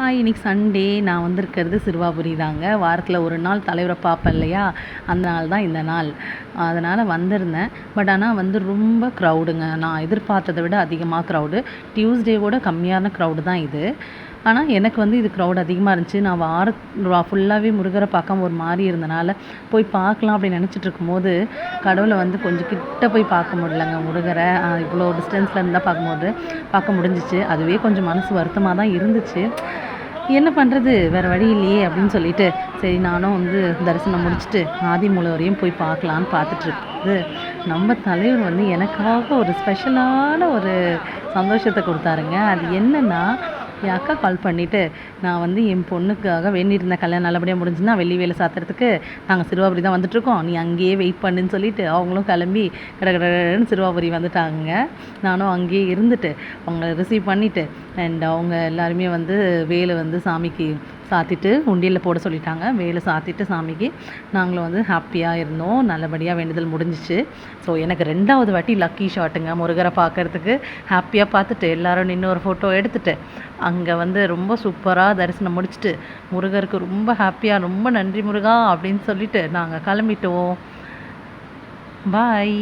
Hi இன்னைக்கு Sunday நான் வந்திருக்கிறது சிறுவாபுரி தாங்க. வாரத்தில் ஒரு நாள் தலைவரை பார்ப்பேன் இல்லையா? அந்த நாள் தான் இந்த நாள். அதனால் வந்திருந்தேன். பட் ஆனால் வந்து ரொம்ப க்ரௌடுங்க நான் எதிர்பார்த்ததை விட அதிகமாக க்ரௌடு டியூஸ்டேவோட கம்மியான க்ரௌடு தான் இது. ஆனால் எனக்கு வந்து இது க்ரௌட் அதிகமாக இருந்துச்சு. நான் வார ஃபுல்லாகவே முருகரை பார்க்காம ஒரு மாதிரி இருந்தனால போய் பார்க்கலாம் அப்படின்னு நினச்சிட்டு இருக்கும்போது கடவுளை வந்து கொஞ்சம் கிட்ட போய் பார்க்க முடியலங்க. முருகரை இவ்வளோ டிஸ்டன்ஸில் இருந்தால் பார்க்கும்போது பார்க்க முடிஞ்சிச்சு. அதுவே கொஞ்சம் மனசு வருத்தமாக தான் இருந்துச்சு. என்ன பண்ணுறது வேறு வழி இல்லையே அப்படின்னு சொல்லிட்டு சரி நானும் வந்து தரிசனம் முடிச்சுட்டு ஆதிமூலவரையும் போய் பார்க்கலான்னு பார்த்துட்ருக்குது. நம்ம தலைவர் வந்து எனக்காக ஒரு ஸ்பெஷலான ஒரு சந்தோஷத்தை கொடுத்தாருங்க. அது என்னென்னா என் அக்கா கால் பண்ணிவிட்டு நான் வந்து என் பொண்ணுக்காக வேண்டியிருந்தேன் கல்யாணம் நல்லபடியாக முடிஞ்சுன்னா வெள்ளி வேலை சாத்துறதுக்கு நாங்கள் சிறுவாபுரி தான் வந்துட்டுருக்கோம். நீ அங்கேயே வெயிட் பண்ணுன்னு சொல்லிட்டு அவங்களும் கிளம்பி கடகடன்னு சிறுவாபுரி வந்துட்டாங்க. நானும் அங்கேயே இருந்துட்டு அவங்கள ரிசீவ் பண்ணிவிட்டு அண்ட் அவங்க எல்லாருமே வந்து வேலை வந்து சாமிக்கு சாத்திட்டு உண்டியலில் போட சொல்லிட்டாங்க. வேலை சாத்திட்டு சாமிக்கு நாங்களும் வந்து ஹாப்பியாக இருந்தோம். நல்லபடியாக வேண்டுதல் முடிஞ்சிச்சு. ஸோ எனக்கு ரெண்டாவது வாட்டி லக்கி ஷாட்டுங்க முருகரை பார்க்குறதுக்கு ஹாப்பியாக பார்த்துட்டு எல்லோரும் நின்று ஒரு ஃபோட்டோ எடுத்துகிட்டு அங்கே வந்து ரொம்ப சூப்பராக தரிசனம் முடிச்சுட்டு முருகருக்கு ரொம்ப ஹாப்பியாக ரொம்ப நன்றி முருகா அப்படின்னு சொல்லிட்டு நாங்கள் கிளம்பிட்டோம். பாய்